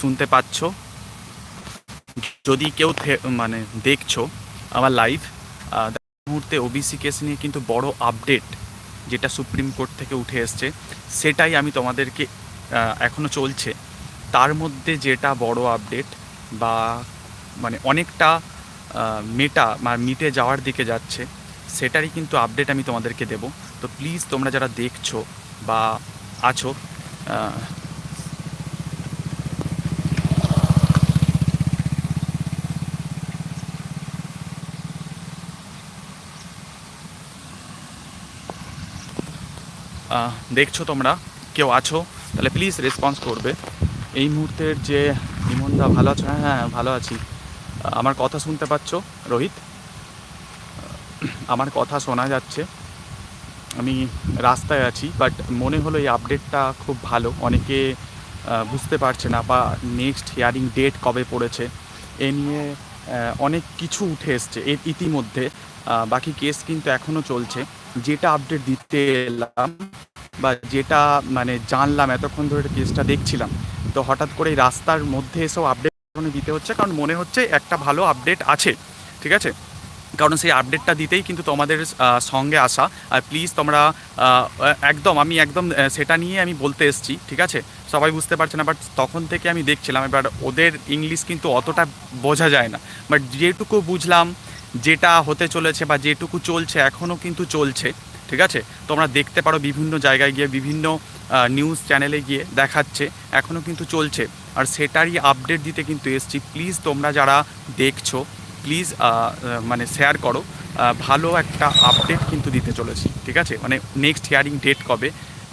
শুনতে পাচ্ছ যদি কেউ মানে দেখছ আমার লাইভ মুহূর্তে ওবিসি কেস নিয়ে কিন্তু বড় আপডেট যেটা সুপ্রিম কোর্ট থেকে উঠে এসছে সেটাই আমি তোমাদেরকে আহ, এখনও চলছে। তার মধ্যে যেটা বড় আপডেট বা মানে অনেকটা মেটা বা মিটে যাওয়ার দিকে যাচ্ছে সেটারই কিন্তু আপডেট আমি তোমাদেরকে দেব। তো প্লিজ তোমরা যারা দেখছ বা আছো দেখছ তোমরা? কেউ আছো? তাহলে প্লিজ রেসপন্স করবে। এই মুহূর্তের যে ইমনদা ভালো আছো হ্যাঁ হ্যাঁ ভালো আছি। আমার কথা শুনতে পাচ্ছ, রোহিত? আমার কথা শোনা যাচ্ছে। আমি রাস্তায় আছি বাট মনে হলো এই আপডেটটা খুব ভালো। অনেকে বুঝতে পারছে না বা নেক্সট হিয়ারিং ডেট কবে পড়েছে। এ নিয়ে অনেক কিছু উঠে এসছে এর ইতিমধ্যে। বাকি কেস কিন্তু এখনও চলছে। যেটা আপডেট দিতে এলাম বা যেটা মানে জানলাম এতক্ষণ ধরে কেসটা দেখছিলাম, তো হঠাৎ করে রাস্তার মধ্যে এসেও আপডেট দিতে হচ্ছে, কারণ মনে হচ্ছে একটা ভালো আপডেট আছে, ঠিক আছে? কারণ সেই আপডেটটা দিতেই কিন্তু তোমাদের সঙ্গে আসা, আর প্লিজ তোমরা একদম আমি একদম সেটা নিয়ে আমি বলতে এসেছি, ঠিক আছে? সবাই বুঝতে পারছে না বাট তখন থেকে আমি দেখছিলাম, এবার ওদের ইংলিশ কিন্তু অতটা বোঝা যায় না বাট যেটুকু বুঝলাম, যেটা হতে চলেছে বা যেটুকু চলছে, এখনও কিন্তু চলছে ঠিক আছে? তোমরা দেখতে পারো বিভিন্ন জায়গায় গিয়ে, বিভিন্ন নিউজ চ্যানেলে গিয়ে দেখাচ্ছে এখনও কিন্তু চলছে। আর সেটারই আপডেট দিতে কিন্তু এসছি। প্লিজ তোমরা যারা দেখছ প্লিজ মানে শেয়ার করো। ভালো একটা আপডেট কিন্তু দিতে চলেছি, ঠিক আছে? মানে নেক্সট হিয়ারিং ডেট কবে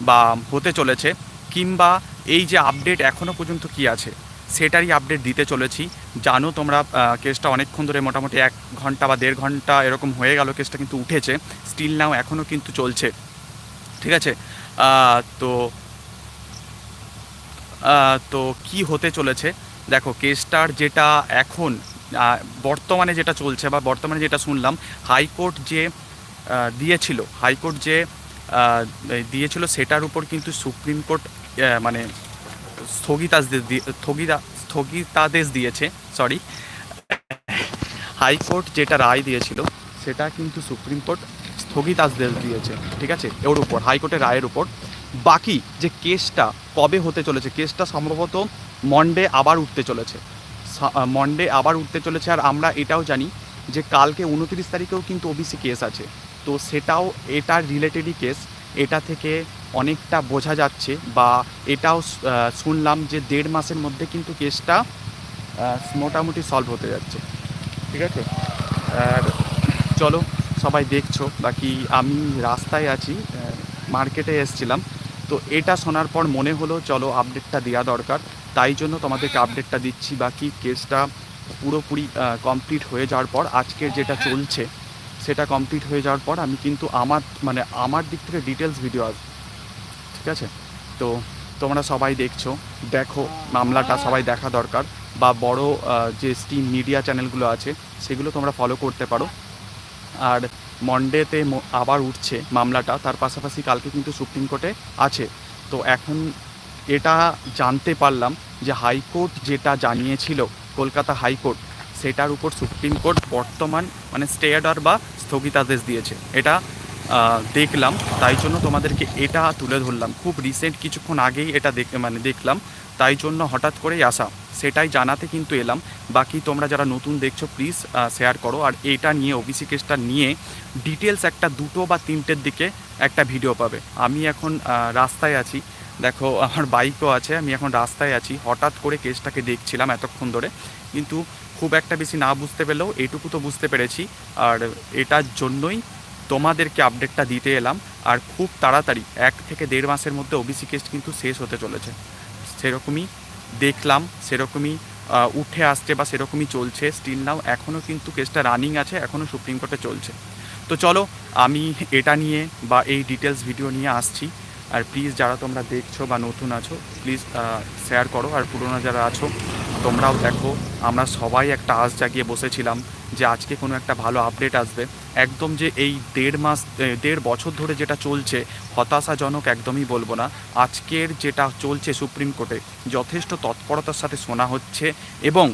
বা হতে চলেছে, কিংবা এই যে আপডেট এখনও পর্যন্ত কি আছে? সেটারই আপডেট দিতে চলেছি। জানো তোমরা কেসটা অনেকক্ষণ ধরে মোটামুটি এক ঘণ্টা বা দেড় ঘণ্টা এরকম হয়ে গেল কেসটা কিন্তু উঠেছে। স্টিল নাও এখনও কিন্তু চলছে। ঠিক আছে? তো তো কি হতে চলেছে? দেখো কেসটার যেটা এখন বর্তমানে যেটা চলছে বা বর্তমানে যেটা শুনলাম, হাইকোর্ট যে দিয়েছিল, হাইকোর্ট যে দিয়েছিল, সেটার উপর কিন্তু সুপ্রিম কোর্ট মানে স্থগিতা স্থগিতাদেশ দিয়েছে সরি হাইকোর্ট যেটা রায় দিয়েছিল, সেটা কিন্তু সুপ্রিম কোর্ট স্থগিতাদেশ দিয়েছে, ঠিক আছে? ওর উপর, হাইকোর্টের রায়ের উপর। বাকি যে কেসটা কবে হতে চলেছে, কেসটা সম্ভবত মন্ডে আবার উঠতে চলেছে। মন্ডে আবার উঠতে চলেছে, আর আমরা এটাও জানি যে কালকে উনত্রিশ তারিখেও কিন্তু ওবিসি কেস আছে। তো সেটাও, এটার রিলেটেডই কেস, এটা থেকে অনেকটা বোঝা যাচ্ছে বা এটাও শুনলাম যে দেড় মাসের মধ্যে কিন্তু কেসটা মোটামুটি সলভ হতে যাচ্ছে। ঠিক আছে। আর চলো সবাই দেখছ। বাকি আমি রাস্তায় আছি মার্কেটে এসছিলাম। তো এটা শোনার পর মনে হলো চলো আপডেটটা দেওয়া দরকার। তাই জন্য তোমাদেরকে আপডেটটা দিচ্ছি। বাকি কেসটা পুরোপুরি কমপ্লিট হয়ে যাওয়ার পর আজকের যেটা চলছে সেটা কমপ্লিট হয়ে যাওয়ার পর আমি কিন্তু আমার মানে আমার দিক থেকে ডিটেলস ভিডিও আসবে। ঠিক আছে? তো তোমরা সবাই দেখছ, দেখো, মামলাটা সবাই দেখা দরকার বা বড় যে স্টিম মিডিয়া চ্যানেলগুলো আছে, সেগুলো তোমরা ফলো করতে পারো। আর মন্ডেতে আবার উঠছে মামলাটা, তার পাশাপাশি কালকে কিন্তু সুপ্রিম কোর্টে আছে। তো এখন এটা জানতে পারলাম যে হাইকোর্ট যেটা জানিয়েছিল কলকাতা হাইকোর্ট, সেটার উপর সুপ্রিম কোর্ট বর্তমান মানে স্টে অর্ডার বা স্থগিতাদেশ দিয়েছে। এটা দেখলাম, তাই জন্য তোমাদেরকে এটা তুলে ধরলাম। খুব রিসেন্ট কিছুক্ষণ আগেই এটা দেখ মানে দেখলাম, তাই জন্য হঠাৎ করেই আসা সেটাই জানাতে কিন্তু এলাম। বাকি তোমরা যারা নতুন দেখছ প্লিজ শেয়ার করো। আর এটা নিয়ে ওবিসি কেসটা নিয়ে ডিটেলস একটা দুটো বা তিনটের দিকে একটা ভিডিও পাবে। আমি এখন রাস্তায় আছি। দেখো, আমার বাইকও আছে, আমি এখন রাস্তায় আছি। হঠাৎ করে কেসটাকে দেখছিলাম এতক্ষণ ধরে। কিন্তু খুব একটা বেশি না বুঝতে পেলেও এটুকু তো বুঝতে পেরেছি। আর এটার জন্যই তোমাদেরকে আপডেটটা দিতে এলাম। আর খুব তাড়াতাড়ি, এক থেকে দেড় মাসের মধ্যে ওবিসি কেস কিন্তু শেষ হতে চলেছে। সেরকমই দেখলাম, সেরকমই উঠে আসছে বা সেরকমই চলছে। স্টিল নাও এখনও কিন্তু কেসটা রানিং আছে এখনও সুপ্রিম কোর্টে চলছে। তো চলো, আমি এটা নিয়ে বা এই ডিটেলস ভিডিও নিয়ে আসছি। আর প্লিজ যারা তোমরা দেখছ বা নতুন আছো প্লিজ শেয়ার করো। আর পুরোনো যারা আছো, তোমরাও দেখো। আমরা সবাই একটা আশ জাগিয়ে বসেছিলাম যে আজকে কোনো একটা ভালো আপডেট আসবে। একদম যে এই দেড় মাস দেড় বছর ধরে যেটা চলছে, হতাশাজনক একদমই বলব না। আজকের যেটা চলছে সুপ্রিম কোর্টে, যথেষ্ট তৎপরতার সাথে শোনা হচ্ছে এবং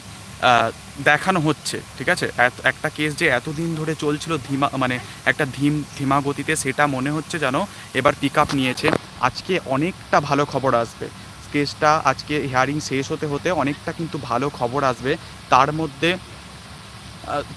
দেখানো হচ্ছে, ঠিক আছে? একটা কেস যে এতদিন ধরে চলছিল ধীমা মানে একটা ধীম, ধীমা গতিতে, সেটা মনে হচ্ছে যেন এবার পিক আপ নিয়েছে। আজকে অনেকটা ভালো খবর আসবে। কেসটা আজকে হিয়ারিং শেষ হতে হতে অনেকটা কিন্তু ভালো খবর আসবে। তার মধ্যে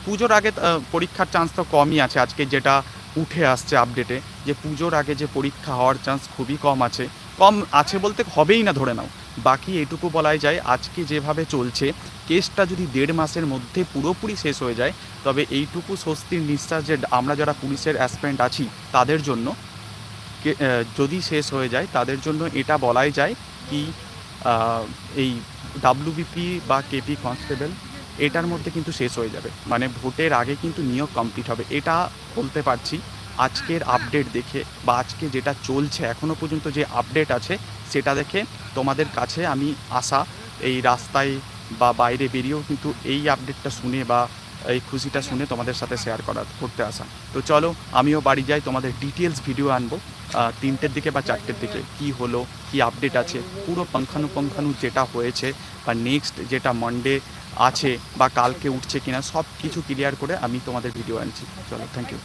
পুজোর আগে পরীক্ষার চান্স তো কমই আছে আজকে যেটা উঠে আসছে আপডেটে যে পুজোর আগে যে পরীক্ষা হওয়ার চান্স খুবই কম আছে। কম আছে বলতে হবেই না ধরে নাও। বাকি এটুকু বলাই যায়, আজকে যেভাবে চলছে কেসটা যদি দেড় মাসের মধ্যে পুরোপুরি শেষ হয়ে যায়, তবে এইটুকু স্বস্তির নিঃশ্বাস যে আমরা যারা পুলিশের অ্যাসপেন্ট আছি, তাদের জন্য যদি শেষ হয়ে যায়, তাদের জন্য এটা বলাই যায় কি এই ডাব্লিউবিপি বা কেপি কনস্টেবল এটার মধ্যে কিন্তু শেষ হয়ে যাবে। মানে ভোটের আগে কিন্তু নিয়োগ কমপ্লিট হবে। এটা বলতে পারছি, আজকের আপডেট দেখে বা আজকে যেটা চলছে এখনও পর্যন্ত যে আপডেট আছে, সেটা দেখে তোমাদের কাছে আমি আসা এই রাস্তায় বা বাইরে বেরিয়েও কিন্তু এই আপডেটটা শুনে বা এই খুশিটা শুনে তোমাদের সাথে শেয়ার করা করতে আসা। তো চলো, আমিও বাড়ি যাই, তোমাদের ডিটেলস ভিডিও আনব। তিনটের দিকে বা চারটের দিকে কি হলো, কি আপডেট আছে, পুরো পঙ্খানুপঙ্খানু যেটা হয়েছে বা নেক্সট যেটা মন্ডে আছে বা কালকে উঠছে কিনা সব কিছু ক্লিয়ার করে আমি তোমাদের ভিডিও আনছি। চলো থ্যাংক ইউ